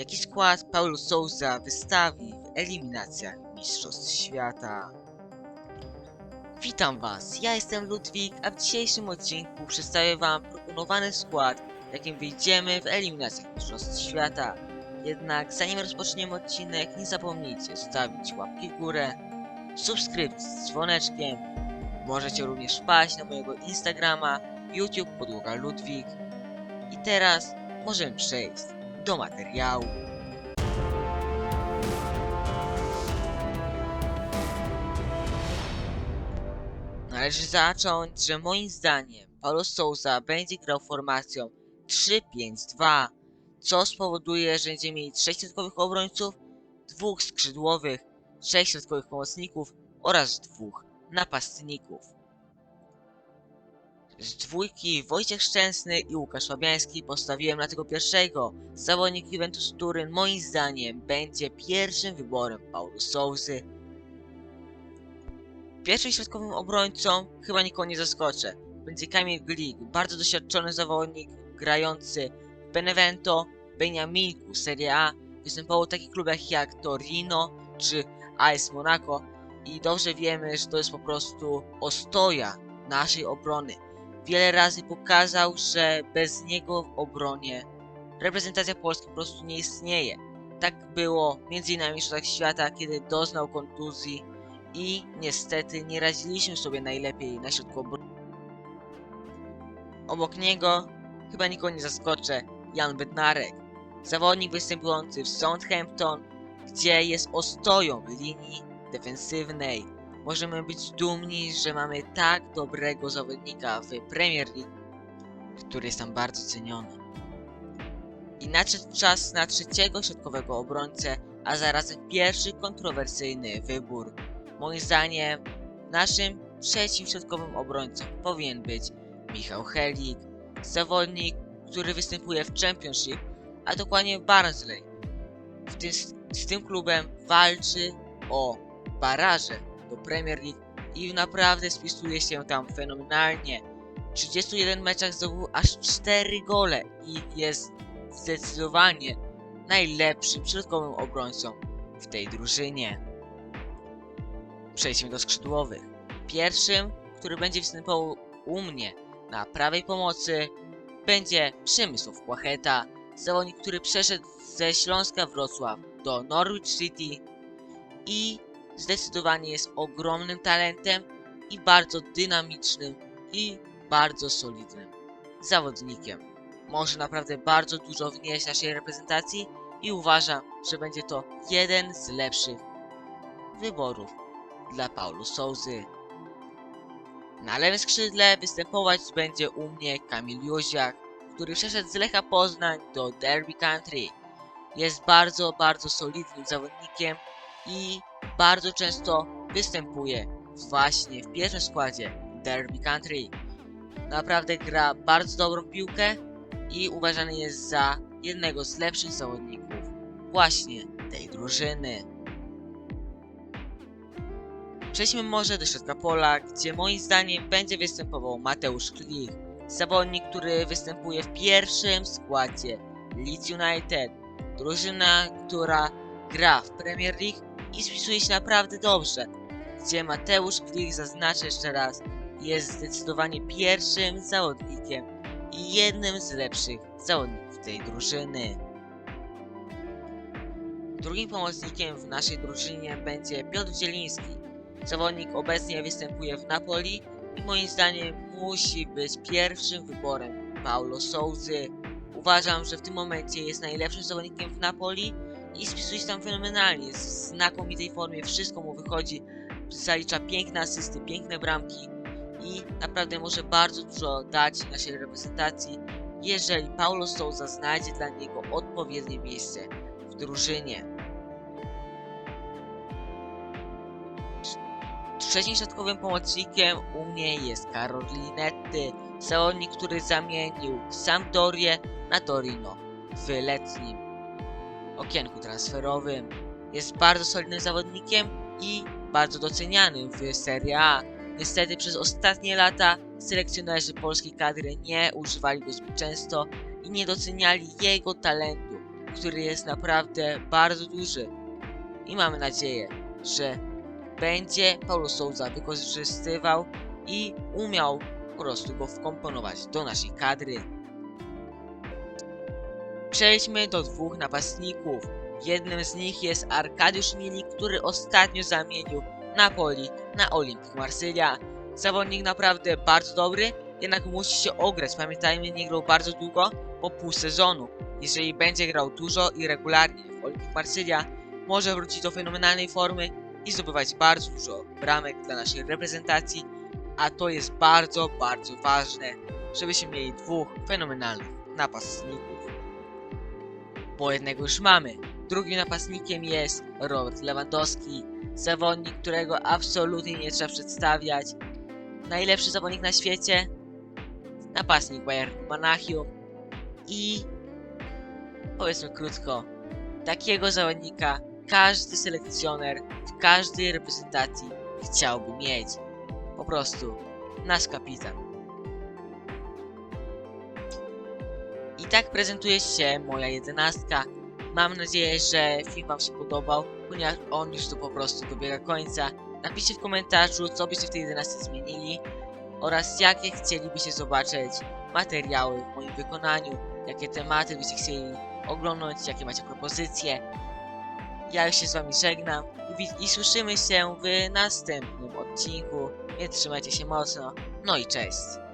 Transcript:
Jaki skład Paulo Souza wystawi w eliminacjach Mistrzostw Świata? Witam Was, ja jestem Ludwik, a w dzisiejszym odcinku przedstawię Wam proponowany skład, jakim wyjdziemy w eliminacjach Mistrzostw Świata. Jednak zanim rozpoczniemy odcinek, nie zapomnijcie zostawić łapki w górę, subskrypcji z dzwoneczkiem. Możecie również wpaść na mojego Instagrama, YouTube Podłoga Ludwik. I teraz możemy przejść do materiału. Należy zacząć, że moim zdaniem Paulo Souza będzie grał formacją 3-5-2, co spowoduje, że będziemy mieli trzech środkowych obrońców, dwóch skrzydłowych, trzech środkowych pomocników oraz dwóch napastników. Z dwójki Wojciech Szczęsny i Łukasz Fabiański postawiłem na tego pierwszego. Zawodnik Juventus Turyn moim zdaniem będzie pierwszym wyborem Paulo Souzy. Pierwszym środkowym obrońcą chyba nikogo nie zaskoczę. Będzie Kamil Glik, bardzo doświadczony zawodnik grający w Benevento, Beniaminku, Serie A. Występował w takich klubach jak Torino czy AS Monaco i dobrze wiemy, że to jest po prostu ostoja naszej obrony. Wiele razy pokazał, że bez niego w obronie reprezentacja Polski po prostu nie istnieje. Tak było m.in. w Mistrzostwach Świata, kiedy doznał kontuzji i niestety nie radziliśmy sobie najlepiej na środku obrony. Obok niego chyba nikogo nie zaskoczę Jan Bednarek, zawodnik występujący w Southampton, gdzie jest ostoją linii defensywnej. Możemy być dumni, że mamy tak dobrego zawodnika w Premier League, który jest tam bardzo ceniony. I nadszedł czas na trzeciego środkowego obrońcę, a zarazem pierwszy kontrowersyjny wybór. Moim zdaniem naszym trzecim środkowym obrońcą powinien być Michał Helik, zawodnik, który występuje w Championship, a dokładnie w Barnsley. W tym, z tym klubem walczy o baraże do Premier League i naprawdę spisuje się tam fenomenalnie. W 31 meczach zdobył aż 4 gole i jest zdecydowanie najlepszym środkowym obrońcą w tej drużynie. Przejdźmy do skrzydłowych. Pierwszym, który będzie występował u mnie na prawej pomocy będzie Przemysław Płacheta, zawodnik, który przeszedł ze Śląska Wrocław do Norwich City i zdecydowanie jest ogromnym talentem i bardzo dynamicznym i bardzo solidnym zawodnikiem. Może naprawdę bardzo dużo wnieść naszej reprezentacji i uważam, że będzie to jeden z lepszych wyborów dla Paulo Souzy. Na lewym skrzydle występować będzie u mnie Kamil Józiak, który przeszedł z Lecha Poznań do Derby Country. Jest bardzo, bardzo solidnym zawodnikiem i bardzo często występuje właśnie w pierwszym składzie Derby Country. Naprawdę gra bardzo dobrą piłkę i uważany jest za jednego z lepszych zawodników właśnie tej drużyny. Przejdźmy może do środka pola, gdzie moim zdaniem będzie występował Mateusz Klich, zawodnik, który występuje w pierwszym składzie Leeds United, drużyna, która gra w Premier League i spisuje się naprawdę dobrze, gdzie Mateusz Klich, zaznaczę jeszcze raz, jest zdecydowanie pierwszym zawodnikiem i jednym z lepszych zawodników tej drużyny. Drugim pomocnikiem w naszej drużynie będzie Piotr Zieliński, zawodnik obecnie występuje w Napoli i moim zdaniem musi być pierwszym wyborem Paulo Souzy. Uważam, że w tym momencie jest najlepszym zawodnikiem w Napoli i spisuje się tam fenomenalnie. Jest w znakomitej formie, wszystko mu wychodzi. Zalicza piękne asysty, piękne bramki i naprawdę może bardzo dużo dać naszej reprezentacji, jeżeli Paulo Souza znajdzie dla niego odpowiednie miejsce w drużynie. Trzecim środkowym pomocnikiem u mnie jest Karol Linetty, zawodnik, który zamienił Sampdorię na Torino w letnim okienku transferowym. Jest bardzo solidnym zawodnikiem i bardzo docenianym w Serie A. Niestety przez ostatnie lata selekcjonerzy polskiej kadry nie używali go zbyt często i nie doceniali jego talentu. który jest naprawdę bardzo duży. I mamy nadzieję, że będzie Paulo Souza wykorzystywał i umiał po prostu go wkomponować do naszej kadry. Przejdźmy do dwóch napastników. Jednym z nich jest Arkadiusz Milik, który ostatnio zamienił Napoli na Olympique Marsylia. Zawodnik naprawdę bardzo dobry, jednak musi się ograć. Pamiętajmy, nie grał bardzo długo, po pół sezonu. Jeżeli będzie grał dużo i regularnie w Olympique Marsylia, może wrócić do fenomenalnej formy i zdobywać bardzo dużo bramek dla naszej reprezentacji, a to jest bardzo, bardzo ważne, żebyśmy mieli dwóch fenomenalnych napastników. Bo jednego już mamy. Drugim napastnikiem jest Robert Lewandowski, zawodnik, którego absolutnie nie trzeba przedstawiać. Najlepszy zawodnik na świecie, napastnik Bayern Monachium i powiedzmy krótko, takiego zawodnika każdy selekcjoner w każdej reprezentacji chciałby mieć. Po prostu nasz kapitan. Tak prezentuje się moja jedenastka. Mam nadzieję, że film Wam się podobał, ponieważ on już tu po prostu dobiega końca. Napiszcie w komentarzu, co byście w tej 11 zmienili oraz jakie chcielibyście zobaczyć materiały w moim wykonaniu, jakie tematy byście chcieli oglądać, jakie macie propozycje. Ja już się z Wami żegnam i, i słyszymy się w następnym odcinku. Nie trzymajcie się mocno. No i cześć.